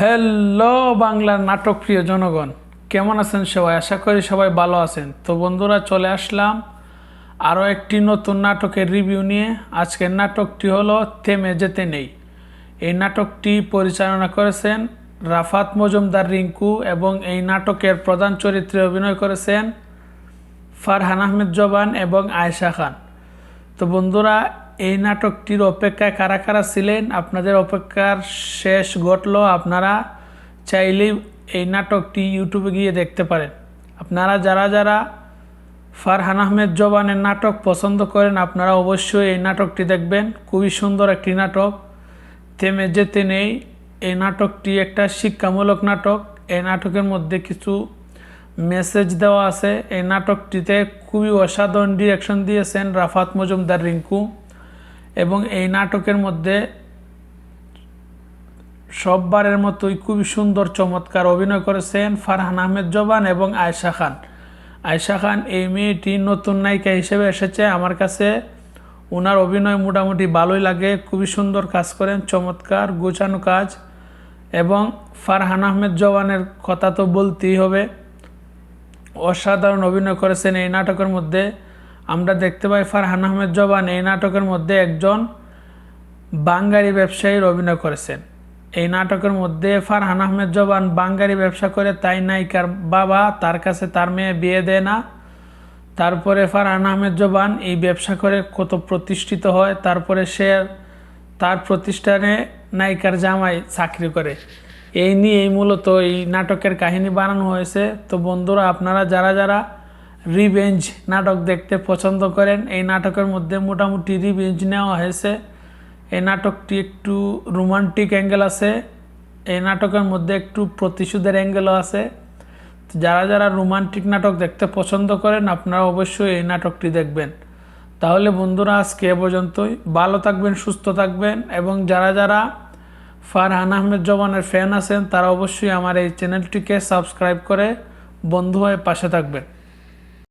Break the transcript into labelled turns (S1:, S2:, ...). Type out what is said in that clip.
S1: Hello বাংলার নাটক প্রিয় জনগণ, কেমন আছেন সবাই? আশা করি সবাই ভালো আছেন। তো বন্ধুরা, চলে আসলাম আরও একটি নতুন নাটকের রিভিউ নিয়ে। আজকের নাটকটি হলো থেমে যেতে নেই। এই নাটকটি পরিচালনা করেছেন রাফাত মজুমদার রিঙ্কু এবং এই নাটকের প্রধান চরিত্রে অভিনয় করেছেন ফারহান আহমেদ জবান এবং আয়েশা খান। তো বন্ধুরা এই নাটকটির অপেক্ষায় কারা কারা ছিলেন, আপনাদের অপেক্ষার শেষ ঘটল আপনারা চাইলেই এই নাটকটি ইউটিউবে গিয়ে দেখতে পারেন। আপনারা যারা যারা ফারহান আহমেদ জবানের নাটক পছন্দ করেন, আপনারা অবশ্যই এই নাটকটি দেখবেন। খুবই সুন্দর একটি নাটক। থেমে যেতে নেই। এই নাটকটি একটা শিক্ষামূলক নাটক। এই নাটকের মধ্যে কিছু মেসেজ দেওয়া আছে। এই নাটকটিতে খুবই অসাধারণ ডিরেকশন দিয়েছেন রাফাত মজুমদার রিঙ্কু। এবং এই নাটকের মধ্যে সববারের মতোই খুবই সুন্দর, চমৎকার অভিনয় করেছেন ফারহান আহমেদ জবান এবং আয়েশা খান। আয়েশা খান এই মেয়েটি নতুন নায়িকা হিসেবে এসেছে। আমার কাছে ওনার অভিনয় মোটামুটি ভালোই লাগে, খুবই সুন্দর কাজ করেন, চমৎকার, গোছানো কাজ এবং ফারহান আহমেদ জওয়ানের কথা তো বলতেই হবে। অসাধারণ অভিনয় করেছেন এই নাটকের মধ্যে। আমরা দেখতে পাই ফারহান আহমেদ জবান এই নাটকের মধ্যে একজন বাঙ্গারি ব্যবসায়ীর অভিনয় করেছেন। এই নাটকের মধ্যে ফারহান আহমেদ জবান বাঙ্গারি ব্যবসা করে, তাই নায়িকার বাবা তার কাছে তার মেয়ে বিয়ে দেয় না। তারপরে ফারহান আহমেদ জবান এই ব্যবসা করে কত প্রতিষ্ঠিত হয়, তারপরে সে তার প্রতিষ্ঠানে নায়িকার জামাই চাকরি করে। এই নিয়ে এই মূলত এই নাটকের কাহিনী বানানো হয়েছে। তো বন্ধুরা, আপনারা যারা যারা রিভেঞ্জ নাটক দেখতে পছন্দ করেন। এই নাটকের মধ্যে মোটামুটি রিভেঞ্জ নেওয়া হয়েছে। এই নাটকটি একটু রোমান্টিক অ্যাঙ্গেল আছে। এই নাটকের মধ্যে একটু প্রতিশোধের অ্যাঙ্গেলও আছে। যারা যারা রোমান্টিক নাটক দেখতে পছন্দ করেন, আপনারা অবশ্যই এই নাটকটি দেখবেন। তাহলে বন্ধুরা, আজকে এ পর্যন্তই। ভালো থাকবেন, সুস্থ থাকবেন এবং যারা যারা ফারহান আহমেদ জবানের ফ্যান আছেন, তারা অবশ্যই আমার এই চ্যানেলটিকে সাবস্ক্রাইব করে বন্ধু হয়ে পাশে থাকবেন।